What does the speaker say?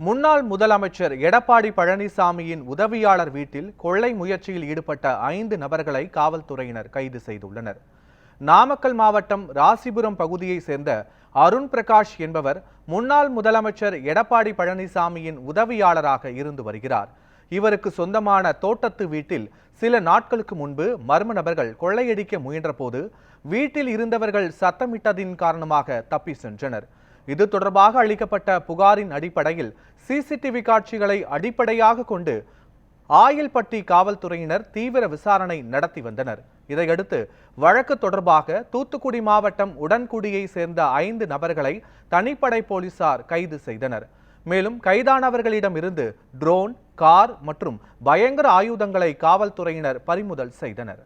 முன்னாள் முதலமைச்சர் எடப்பாடி பழனிசாமியின் உதவியாளர் வீட்டில் கொள்ளை முயற்சியில் ஈடுபட்ட ஐந்து நபர்களை காவல்துறையினர் கைது செய்துள்ளனர். நாமக்கல் மாவட்டம் ராசிபுரம் பகுதியைச் சேர்ந்த அருண் பிரகாஷ் என்பவர் முன்னாள் முதலமைச்சர் எடப்பாடி பழனிசாமியின் உதவியாளராக இருந்து வருகிறார். இவருக்கு சொந்தமான தோட்டத்து வீட்டில் சில நாட்களுக்கு முன்பு மர்ம நபர்கள் கொள்ளையடிக்க முயன்றபோது வீட்டில் இருந்தவர்கள் சத்தமிட்டதின் காரணமாக தப்பி சென்றனர். இது தொடர்பாக அளிக்கப்பட்ட புகாரின் அடிப்படையில் சிசிடிவி காட்சிகளை அடிப்படையாக கொண்டு ஆயில்பட்டி காவல்துறையினர் தீவிர விசாரணை நடத்தி வந்தனர். இதையடுத்து வழக்கு தொடர்பாக தூத்துக்குடி மாவட்டம் உடன்குடியை சேர்ந்த ஐந்து நபர்களை தனிப்படை போலீசார் கைது செய்தனர். மேலும் கைதானவர்களிடம் இருந்து ட்ரோன் கார் மற்றும் பயங்கர ஆயுதங்களை காவல்துறையினர் பறிமுதல் செய்தனர்.